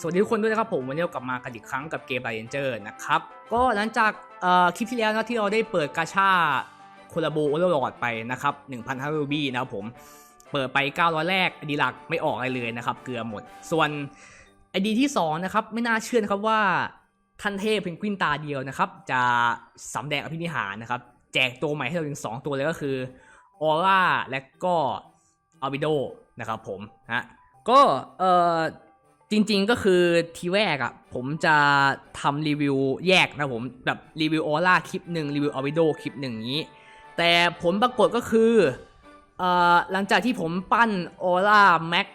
สวัสดีทุกคนด้วยนะครับผมวันนี้เรากลับมากันอีกครั้งกับเกมไ r เ n นเจอร์นะครับก็หลังจากคลิปที่แล้วนะที่เราได้เปิดกาชาโคลาโบโอเวอร์ลอดไปนะครับ1,500รูบี้นะครับผมเปิดไป 900 แรกอดีหลักไม่ออกอะไรเลยนะครับ เกลือหมด ส่วนไอดีที่ 2 นะครับ ไม่น่าเชื่อนะครับว่าท่านเทพเพนกวินตาเดียวนะครับ จะสำแดงอภินิหารนะครับ แจกตัวใหม่ให้เราถึง 2 ตัวเลยก็คือออร่าและก็อัลบิโดนะครับผมฮะก็เอ่อ จริงๆก็คือทีแรกอะ่ะ ผมจะทำรีวิวแยกนะผมแบบรีวิวออร่าคลิปหนึ่งรีวิวออวิโดคลิปหนึ่งอย่างนี้ แต่ผลปรากฏก็คือเอ่อหลังจากที่ผมปั้นออร่าแม็ก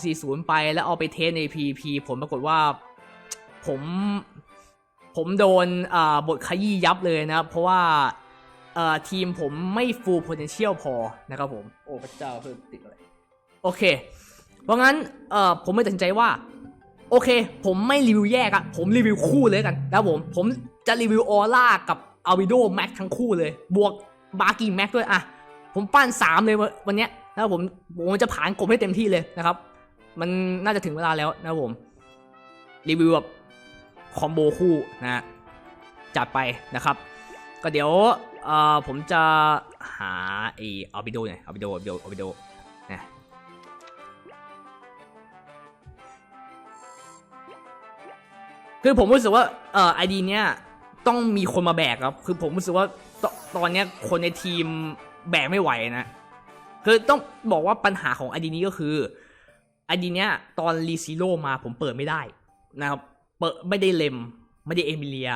240 ไปแล้วเอาไปเทสใน PVP ผลปรากฏว่าผมผมโดนอ่าบทขยี้ยับเลยนะครับเพราะว่าเอ่อทีมผมไม่ full potential พอนะครับผม โอ้พระเจ้าเพิ่มติดอะไรโอเค เพราะงั้นเอ่อผมไม่ตัดสินใจว่า โอเค ผมไม่รีวิวแยกอะผมรีวิวคู่เลยกันนะผม ผมจะรีวิวออร่ากับอาวิโดแม็กทั้งคู่เลย บวกบาร์กี้แม็กด้วยอะผมปั้นสามเลยวันนเนี้ยนะผมผมจะผ่านกบให้เต็มที่เลยนะครับ มันน่าจะถึงเวลาแล้วนะผม รีวิวแบบคอมโบคู่นะจัดไปนะครับ ก็เดี๋ยวเอ่อผมจะหาไออาวิโดหน่อยอาวิโดอาวิโดอาวิโด คือผมรู้สึกว่าเอ่อไอดีเนี้ยต้องมีคนมาแบกครับ คือผมรู้สึกว่าตตอนเนี้ยคนในทีมแบกไม่ไหวนะ คือต้องบอกว่าปัญหาของไอดีนี้ก็คือไอดีเนี้ยตอนรีซิโร่มาผมเปิดไม่ได้นะครับเปิดไม่ได้เลมไม่ได้เอมิเลีย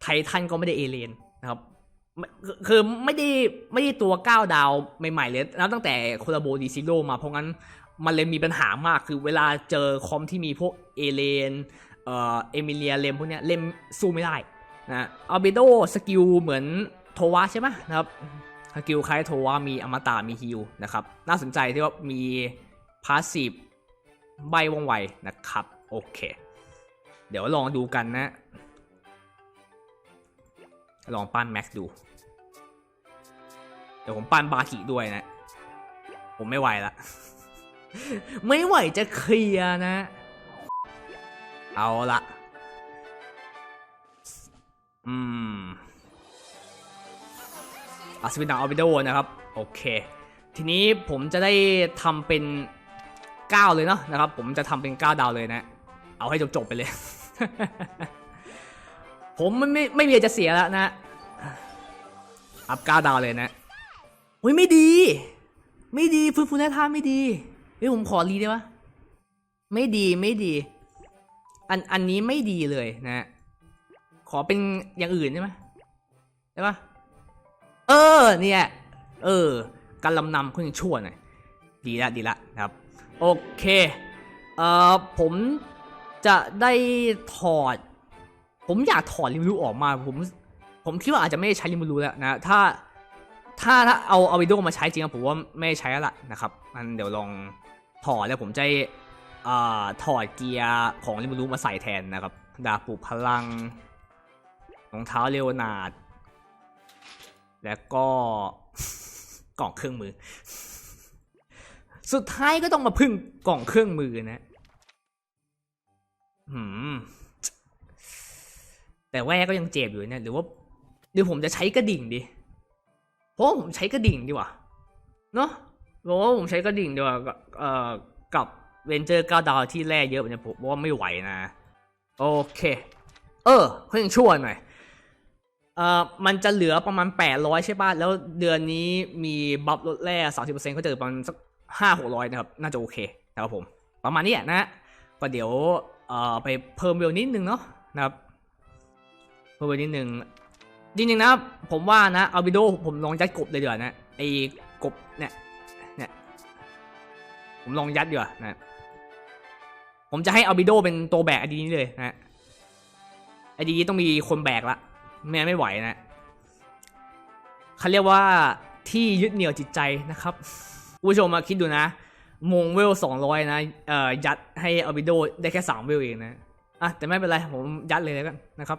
ไททันก็ไม่ได้เอเลนนะครับคือไม่ได้ไม่ได้ตัวก้าวดาวใหม่ๆเลยนับตั้งแต่โคลาโบดีซิโร่มาเพราะงั้นมันเลยมีปัญหามากคือเวลาเจอคอมที่มีพวกเอเลน เอ่อเอมิเลียเลมพวกเนี้ยเลมสู้ไม่ได้นะอัลเบโดสกิลเหมือนโทวะใช่ไหมนะครับสกิลคล้ายโทวะมีอมตะมีฮิลนะครับ น่าสนใจที่ว่ามีพาสซีฟใบว่องไวนะครับ โอเค เดี๋ยวลองดูกันนะ ลองปั้นแม็กดู เดี๋ยวผมปั้นบากิด้วยนะ ผมไม่ไหวละ ไม่ไหวจะเคลียร์นะ เอาละอืมอัศวินดาออบิโดนะครับ โอเค ทีนี้ผมจะได้ทำเป็น 9 เลยเนาะนะครับ ผมจะทำเป็น 9 ดาวเลยนะ เอาให้จบ ๆ ไปเลย ผมไม่ไม่ไม่มีจะเสียแล้วนะ อัพ 9 ดาวเลยนะอุ้ยไม่ดี ไม่ดีฟื้นฟูแร่ธาไม่ดีเฮ้ยผมขอรีได้ปะไม่ดีไม่ดี อันอันนี้ไม่ดีเลยนะขอเป็นอย่างอื่นใช่ไหมได้ปะเออเนี่ย เออ การลำนำคุณชั่วหน่อยดีละดีละนะครับ โอเคเอ่อผมจะได้ถอด ผมอยากถอดริมรูออกมา ผม ผมคิดว่าอาจจะไม่ได้ใช้ริมรูแล้วนะ ถ้า ถ้าถ้าเอาเอาวิดีโอมาใช้จริงผมว่าไม่ใช้แล้วล่ะนะครับ มันเดี๋ยวลองถอดแล้วผมจะ ถอดเกียร์ของลิมูรุมาใส่แทนนะครับ ดาบปลุกพลังรองเท้าเลโอนาดแล้วก็กล่องเครื่องมือ สุดท้ายก็ต้องมาพึ่งกล่องเครื่องมือนะหืมแต่แว่ก็ยังเจ็บอยู่เนี่ยหรือว่าหรือผมจะใช้กระดิ่งดีเพราะผมใช้กระดิ่งดีกว่าเนาะเพราะว่าผมใช้กระดิ่งดีกว่าเอ่อกับ เวนเจอร์ก้าดาวที่แร่เยอะเนี่ยผมว่าไม่ไหวนะ โอเค เออเขายังชั่วหน่อยเอ่อมันจะเหลือประมาณ 800 ใช่ป่ะ แล้วเดือนนี้มีบัฟลดแร่30%ก็จะเหลือประมาณสัก5 600 นะครับ น่าจะโอเคนะครับผม ประมาณนี้นะก็เดี๋ยวเอ่อไปเพิ่มเวลนิดนึงเนาะนะครับ เพิ่มเวลนิดนึงจริงๆนะผมว่านะอัลบิโดผมลองยัดกบเลยเดี๋ยวนะไอ้กบเนี่ยเนี่ยผมลองยัดดีกว่านะ ผมจะให้อัลบิโดเป็นตัวแบกไอดีนี้เลยนะไอดีนี้ต้องมีคนแบกละไม่งั้นไม่ไหวนะเขาเรียกว่าที่ยึดเหนี่ยวจิตใจนะครับผู้ชมมาคิดดูนะมงเวลสองร้อยนะเอ่อยัดให้อัลบิโดได้แค่สามเวลเองนะอะแต่ไม่เป็นไรผมยัดเลยแล้วกันนะครับ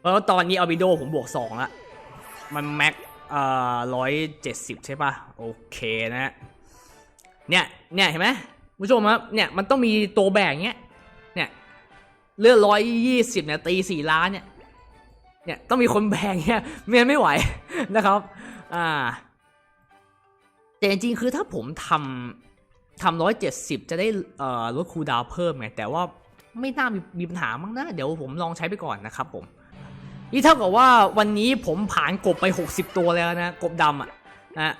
เพราะตอนนี้อัลบิโดผมบวกสองละมันแม็กเอ่อร้อยเจ็ดสิบใช่ป่ะ โอเคนะ เนี่ยเนี่ยเห็นไหม ผู้ชมครับเนี่ยมันต้องมีตัวแบกเนี้ยเนี่ยเลือดร้อยยี่สิบเนี่ยตีสี่ล้านเนี่ยเนี่ยต้องมีคนแบกเนี้ยเมียนไม่ไหวนะครับอ่าแต่จริงๆคือถ้าผมทำทำร้อยเจ็ดสิบจะได้เอ่อลดคูดาวเพิ่มไงแต่ว่าไม่น่ามีมีปัญหามั้งนะ เดี๋ยวผมลองใช้ไปก่อนนะครับผมนี่เท่ากับว่าวันนี้ผมผ่านกบไป 60 ตัวแล้วนะ กบดำอะนะ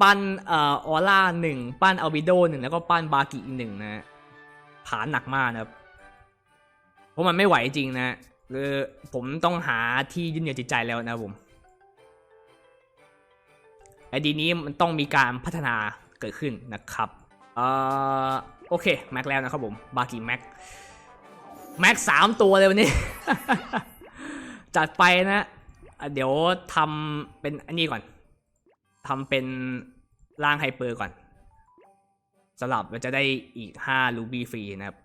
ปั้นเอ่อออร่าหนึ่งปั้นอัลบิโดหนึ่งแล้วก็ปั้นบากิอีกหนึ่งนะผ่านหนักมากนะครับ เพราะมันไม่ไหวจริงนะคือผมต้องหาที่ยึดเหนี่ยวจิตใจแล้วนะผมไอดีนี้มันต้องมีการพัฒนาเกิดขึ้นนะครับเอ่อโอเคแม็กแล้วนะครับผมบากิแม็กแม็กสามตัวเลยวันนี้ จัดไปนะ เดี๋ยวทำเป็นอันนี้ก่อน ทำเป็นร่างไฮเปอร์ก่อนสลับมันจะได้อีก5ลูบี้ฟรีนะครับ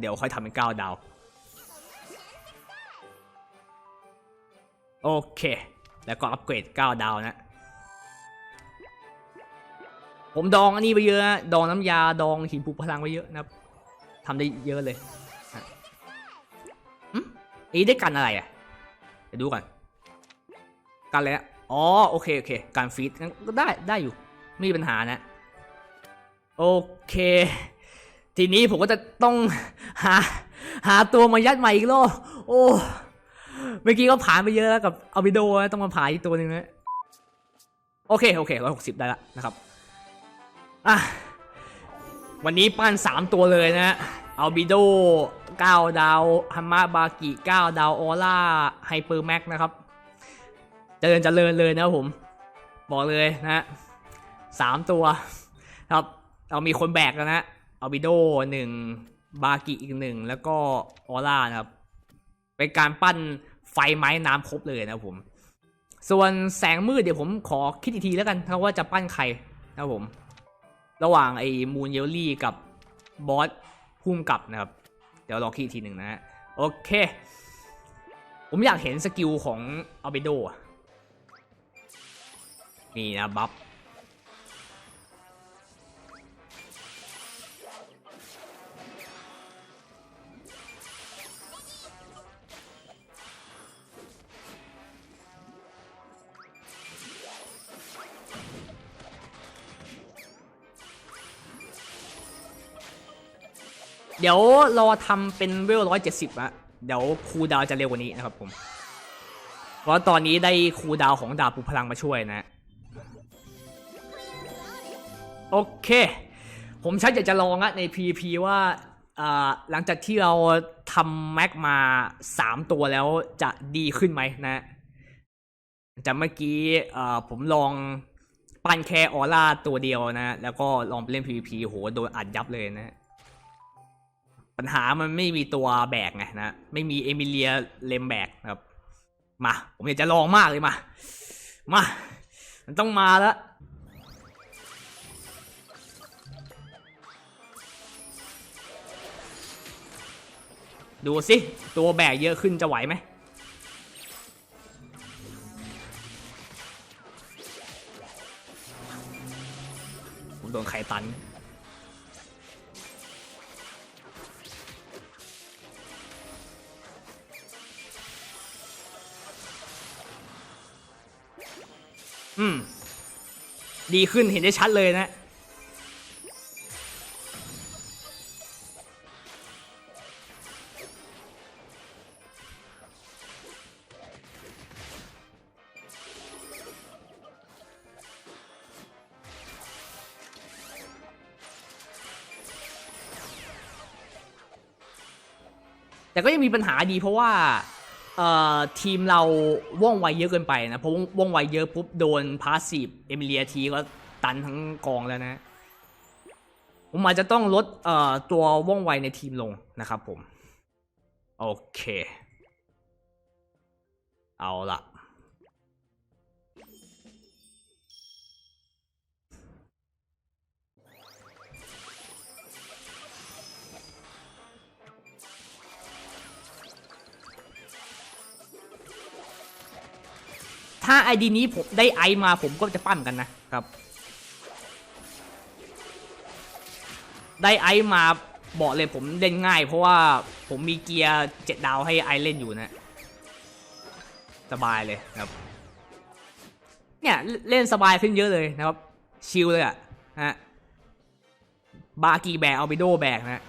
เดี๋ยวค่อยทำเป็น 9 ดาว โอเค แล้วก็อัปเกรด 9 ดาวนะ ผมดองอันนี้ไปเยอะ ดองน้ำยา ดองหินภูพลังไว้เยอะนะครับทำได้เยอะเลยอืมอันนี้ได้กันอะไรอะ เดี๋ยวดูก่อน กันอะไรนะ อ๋อโอเคโอเค การฟีดก็ได้ได้อยู่ไม่มีปัญหานะ โอเค ทีนี้ผมก็จะต้องหา หาตัวมายัดใหม่อีกรอบโอ้เมื่อกี้ก็ผ่านไปเยอะแล้วกับอัลบิโดนะต้องมาผ่านอีกตัวหนึ่งนะโอเคโอเคร้อยหกสิบได้ละนะครับอะวันนี้ปั้นสามตัวเลยนะอัลบิโดเก้าดาวฮัมมาบากิเก้าดาวออร่าไฮเปอร์แม็กนะครับ เจริญเจริญเลยนะครับผม บอกเลยนะฮะสามตัวครับเรามีคนแบกแล้วนะอัลบิโดหนึ่งบากิอีกหนึ่งแล้วก็ออร่านะครับ เป็นการปั้นไฟไม้น้ำครบเลยนะผม ส่วนแสงมืดเดี๋ยวผมขอคิดอีกทีแล้วกันนะว่าจะปั้นใครนะผม ระหว่างไอ้มูนเยลลี่กับบอสพุ่มกลับนะครับ เดี๋ยวรอคิดอีกทีหนึ่งนะฮะโอเค ผมอยากเห็นสกิลของอัลเบโดอะ นี่นะบัฟเดี๋ยวรอทำเป็นเวลร้อยเจ็ดสิบอะเดี๋ยวคูดาวจะเร็วกว่านี้นะครับผม เพราะตอนนี้ได้คูดาวของดาบปุพลังมาช่วยนะ โอเค ผมชักอยากจะลองอะใน PVP ว่าหลังจากที่เราทำแม็กมา 3 ตัวแล้วจะดีขึ้นไหมนะจากเมื่อกี้ผมลองปั้นแค่ออร่าตัวเดียวนะ แล้วก็ลองไปเล่น PVP โหโดนอัดยับเลยนะ ปัญหามันไม่มีตัวแบกไงนะ ไม่มีเอมิเลียเลมแบกครับ มา ผมอยากจะลองมากเลยมา มา มันต้องมาแล้ว ดูสิ ตัวแบกเยอะขึ้นจะไหวไหมผมโดนไข่ตัน อืม ดีขึ้นเห็นได้ชัดเลยนะ มีปัญหาดีเพราะว่าเอ่อทีมเราว่องไวเยอะเกินไปนะเพราะว่องไวเยอะปุ๊บโดนพาสซีฟเอมิเลียทีก็ตันทั้งกองแล้วนะผมอาจจะต้องลดเอ่อตัวว่องไวในทีมลงนะครับผม โอเค เอาละ ถ้าไอดีนี้ผมได้ไอมาผมก็จะปั้นกันนะครับ ได้ไอซ์มาบอกเลยผมเล่นง่าย เพราะว่าผมมีเกียร์เจ็ดดาวให้ไอซ์เล่นอยู่นะ สบายเลยนะครับ เนี่ยเล่นสบายขึ้นเยอะเลยนะครับ ชิลเลยอะฮะบากีแบกเอาไปโดแบกนะ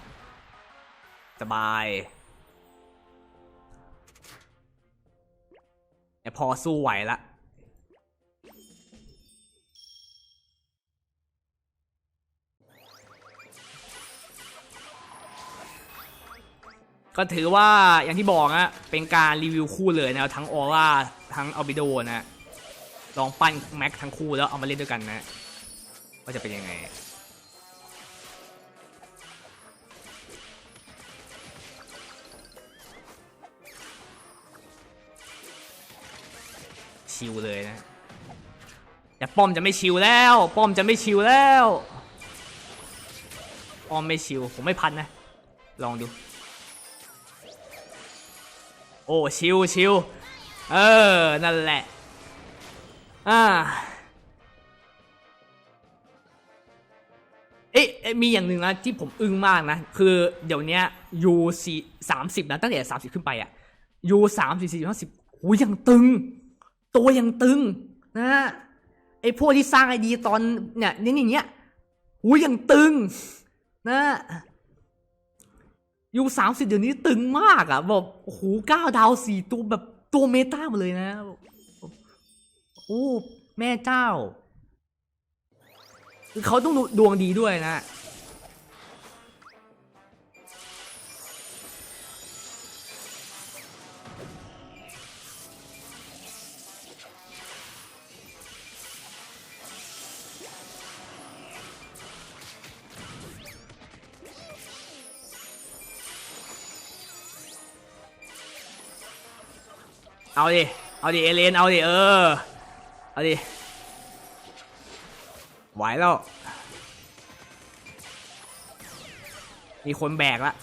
สบายแต่พอสู้ไหวละ ก็ถือว่าอย่างที่บอกนะเป็นการรีวิวคู่เลยนะทั้งออร่าทั้งอัลบิโดนะลองปั้นแม็กทั้งคู่แล้วเอามาเล่นด้วยกันนะว่าจะเป็นยังไงชิวเลยนะแต่ป้อมจะไม่ชิวแล้ว ป้อมจะไม่ชิวแล้วป้อมไม่ชิวผมไม่พันนะ ลองดู โอ้ชิวชิวเออ นั่นแหละ อ่าเอ๊ะมีอย่างหนึ่งนะที่ผมอึ้งมากนะ คือเดี๋ยวนี้ย U สี่สามสิบนะตั้งแต่สามสิบขึ้นไปอะ U สามสี่สี่ห้าสิบหูยังตึง ตัวยังตึงนะไอพวกที่สร้างไอดีตอนเนี่ยนี่อย่างเงี้ยหูยังตึงนะ ยูสามสิบเดี๋ยวนี้ตึงมากอะ่ะแบบโอ้โหเก้าดาวสี่ตัวแบบตัวเมตาหมดเลยนะโอ้แม่เจ้า คือเขาต้องดวงดีด้วยนะ เอาดิ เอาดิ เอเลน เอาดิ เออ เอาดิ ไหวแล้ว มีคนแบกละ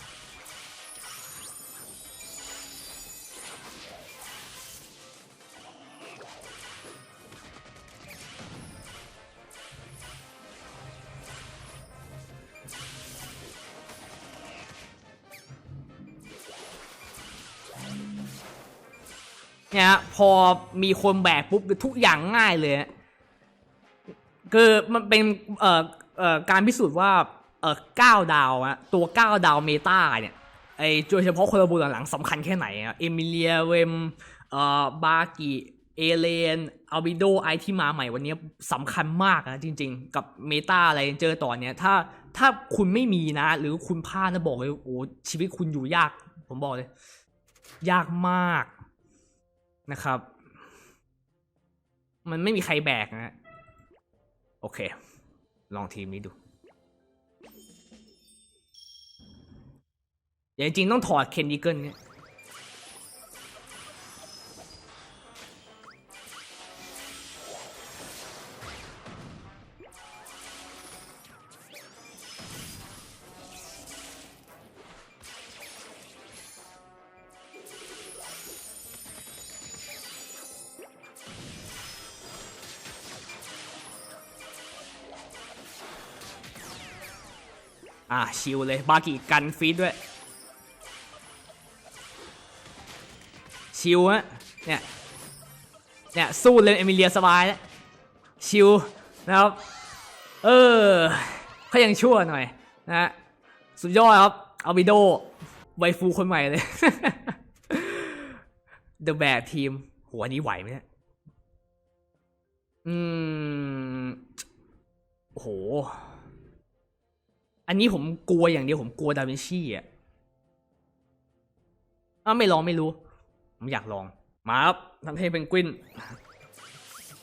เนี่ยฮะพอมีคนแบกปุ๊บทุกอย่างง่ายเลยคือมันเป็นเอ่อเอ่อการพิสูจน์ว่าเอ่อเก้าดาวอะตัวเก้าดาวเมตาเนี่ยไอโดยเฉพาะคนระบุหลังสำคัญแค่ไหนอะเอมิเลียเวมเอ่อบากิเอเลนอัลบิโดไอที่มาใหม่วันนี้สำคัญมากนะจริง ๆ กับเมตาอะไรเจอตอนเนี้ยถ้าถ้าคุณไม่มีนะ หรือคุณพลาดนะบอกเลยโอ้ชีวิตคุณอยู่ยาก ผมบอกเลย ยากมาก นะครับ มันไม่มีใครแบกนะโอเค ลองทีมนี้ดูเดี๋ยวจริงต้องถอดเคนดิเกิลเนี่ย ชิลเลย บากิกันฟีดด้วย ชิลฮะ เนี่ย เนี่ย สู้เลยเอมิเลียสบายแล้วชิลนะครับ เออเขายังชั่วหน่อยนะ สุดยอดครับ เอาวิโดไวฟูคนใหม่เลย เดอะแบกทีมหัวนี้ไหวไหมเนี่ย อืมโอ้โห อันนี้ผมกลัวอย่างเดียวผมกลัวดาวินชีอะอ้าไม่ลองไม่รู้ ผมอยากลอง มาครับทำให้เป็นกวิน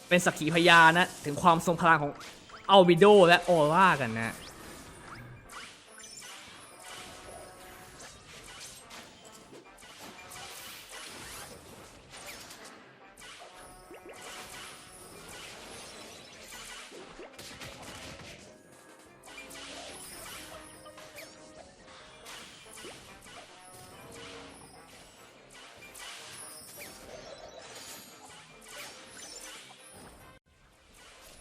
เป็นสักขีพยานนะ ถึงความทรงพลังของอัลบิโดและออร่ากันนะ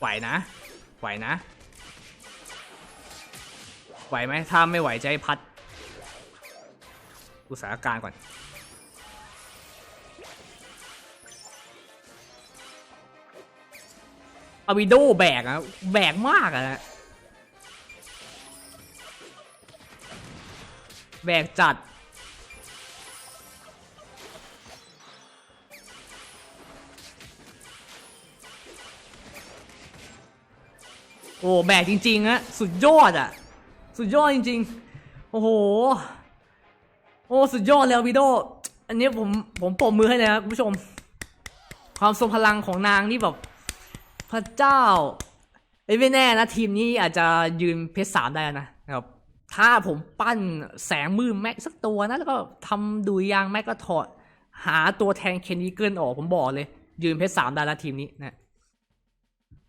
ไหวนะ ไหวนะ ไหวไหมถ้าไม่ไหวจะให้พัดอุตสาหการก่อน อาวิโดแบกอะแบกมากอะแบกจัด อ้แบกจริงๆอะสุดยอดอะสุดยอดจริง ๆ โอ้โห โอ้สุดยอดเลยอาวิโด อันนี้ผมผมปรบมือให้เลยนะคุณผู้ชม ความทรงพลังของนางนี่แบบพระเจ้าเอ้ไม่แน่นะทีมนี้อาจจะยืนเพชรสามได้นะนะครับถ้าผมปั้นแสงมือแม็กสักตัวนะแล้วก็ทำดุยยางแม็กก็ถอด หาตัวแทนเคนนิเกิลออกผมบอกเลย ยืนเพชรสามได้แล้วทีมนี้นะ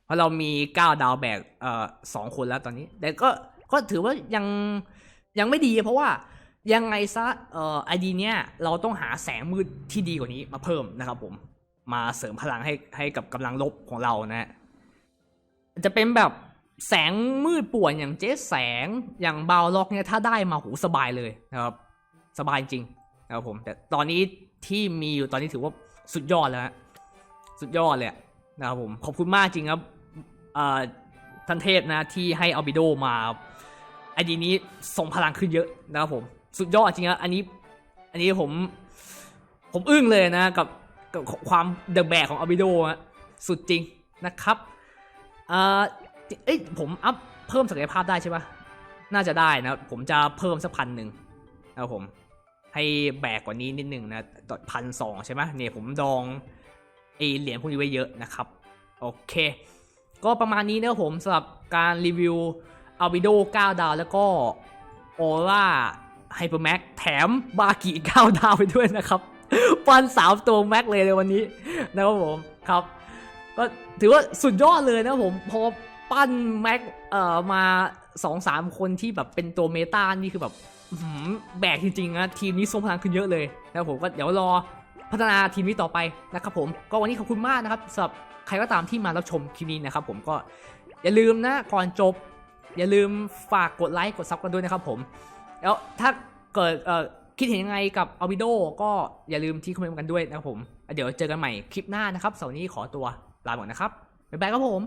เพราะเรามีเก้าดาวแบกเอ่อสองคนแล้วตอนนี้ แต่ก็ก็ถือว่ายังยังไม่ดีเพราะว่ายังไงซะเอ่อไอดีเนี้ยเราต้องหาแสงมืดที่ดีกว่านี้มาเพิ่มนะครับผมมาเสริมพลังให้ให้กับกำลังลบของเรานะฮะจะเป็นแบบแสงมืดป่วนอย่างเจ๊แสงอย่างบาวล็อกเนี่ยถ้าได้มาหูสบายเลยนะครับ สบายจริงนะครับผม แต่ตอนนี้ที่มีอยู่ตอนนี้ถือว่าสุดยอดแล้วฮะสุดยอดเลยนะครับผม ขอบคุณมากจริงครับ ท่านเทพนะที่ให้อัลบิโดมาไอดีนี้ส่งพลังขึ้นเยอะนะครับผม สุดยอดจริงนะอันนี้ อันนี้ผมผมอึ้งเลยนะกับกับความเดอะแบกของอัลบิโดะสุดจริงนะครับเอ้ยผมอัพเพิ่มศักยภาพได้ใช่ปะน่าจะได้นะ ผมจะเพิ่มสักพันหนึ่งนะครับผมให้แบกกว่านี้นิดหนึ่งนะต่อพันสองใช่ไหมเนี่ยผมดองไอเหรียญพวกนี้ไว้เยอะนะครับ โอเค ก็ประมาณนี้นะครับผมสำหรับการรีวิวอัลบิโด9ดาว แล้วก็ออร่าไฮเปอร์แม็กแถมบากิ9ดาวไปด้วยนะครับปันสามตัวแม็กเลยในวันนี้นะครับผมครับ ก็ถือว่าสุดยอดเลยนะผมพอปั้นแม็กเอ่อมาสองสามคนที่แบบเป็นตัวเมตานี่คือแบบแบกจริงๆนะทีมนี้ทรงพลังขึ้นเยอะเลยนะผมก็เดี๋ยวรอพัฒนาทีมนี้ต่อไปนะครับผมก็วันนี้ขอบคุณมากนะครับสำหรับ ใครก็ตามที่มารับชมคลิปนี้นะครับผมก็อย่าลืมนะก่อนจบ อย่าลืมฝากกดไลค์กดซับกันด้วยนะครับผมแล้วถ้าเกิดคิดเห็นยังไงกับอัลบิโดก็อย่าลืมที่คอมเมนต์กันด้วยนะครับผม เดี๋ยวเจอกันใหม่คลิปหน้านะครับเสาร์นี้ขอตัวลาก่อนนะครับบ๊ายบายครับผม